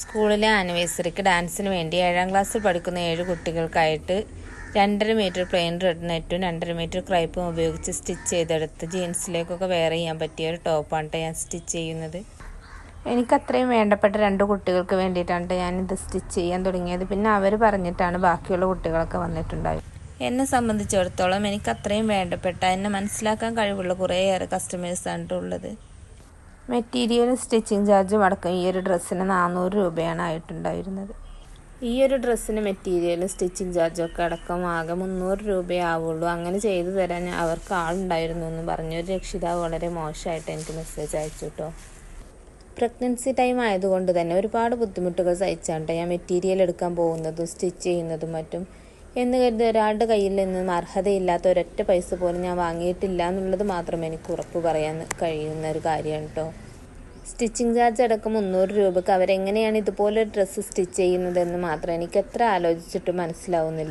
സ്കൂളിലെ ആനിവേഴ്സറിക്ക് ഡാൻസിന് വേണ്ടി ഏഴാം ക്ലാസ്സിൽ പഠിക്കുന്ന ഏഴ് കുട്ടികൾക്കായിട്ട് രണ്ടര മീറ്റർ പ്ലെയിൻ റെഡ് നെറ്റും രണ്ടര മീറ്റർ ക്രൈപ്പും ഉപയോഗിച്ച് സ്റ്റിച്ച് ചെയ്തെടുത്ത് ജീൻസിലേക്കൊക്കെ വെയർ ചെയ്യാൻ പറ്റിയ ഒരു ടോപ്പാണ് കേട്ടോ ഞാൻ സ്റ്റിച്ച് ചെയ്യുന്നത്. എനിക്ക് അത്രയും വേണ്ടപ്പെട്ട രണ്ട് കുട്ടികൾക്ക് വേണ്ടിയിട്ടാണ് കേട്ടോ ഞാനിത് സ്റ്റിച്ച് ചെയ്യാൻ തുടങ്ങിയത്. പിന്നെ അവർ പറഞ്ഞിട്ടാണ് ബാക്കിയുള്ള കുട്ടികളൊക്കെ വന്നിട്ടുണ്ടായത്. എന്നെ സംബന്ധിച്ചിടത്തോളം എനിക്ക് അത്രയും വേണ്ടപ്പെട്ട എന്നെ മനസ്സിലാക്കാൻ കഴിവുള്ള കുറേയേറെ കസ്റ്റമേഴ്സാണ് ഉള്ളത്. മെറ്റീരിയലും സ്റ്റിച്ചിങ് ചാർജും അടക്കം ഈ ഒരു ഡ്രസ്സിന് നാനൂറ് രൂപയാണ് ആയിട്ടുണ്ടായിരുന്നത്. ഈ ഒരു ഡ്രസ്സിന് മെറ്റീരിയലും സ്റ്റിച്ചിങ് ചാർജും ഒക്കെ അടക്കം ആകെ മുന്നൂറ് രൂപയേ ആവുള്ളൂ. അങ്ങനെ ചെയ്തു തരാൻ അവർക്ക് ആളുണ്ടായിരുന്നു എന്ന് പറഞ്ഞു രക്ഷിതാവ് വളരെ മോശമായിട്ട് എനിക്ക് മെസ്സേജ് അയച്ചു കേട്ടോ പ്രഗ്നൻസി ടൈം ആയതുകൊണ്ട് തന്നെ ഒരുപാട് ബുദ്ധിമുട്ടുകൾ സഹിച്ചാണ് ഞാൻ മെറ്റീരിയൽ എടുക്കാൻ പോകുന്നതും സ്റ്റിച്ച് ചെയ്യുന്നതും മറ്റും. എന്ന് കരുതി ഒരാളുടെ കയ്യിൽ നിന്നും അർഹതയില്ലാത്ത ഒരൊറ്റ പൈസ പോലും ഞാൻ വാങ്ങിയിട്ടില്ല എന്നുള്ളത് മാത്രം എനിക്ക് ഉറപ്പ് പറയാൻ കഴിയുന്ന ഒരു കാര്യമാണ് കേട്ടോ സ്റ്റിച്ചിങ് ചാർജ് അടക്കം മുന്നൂറ് രൂപക്ക് അവരെങ്ങനെയാണ് ഇതുപോലെ ഡ്രസ്സ് സ്റ്റിച്ച് ചെയ്യുന്നതെന്ന് മാത്രം എനിക്ക് എത്ര ആലോചിച്ചിട്ടും മനസ്സിലാവുന്നില്ല.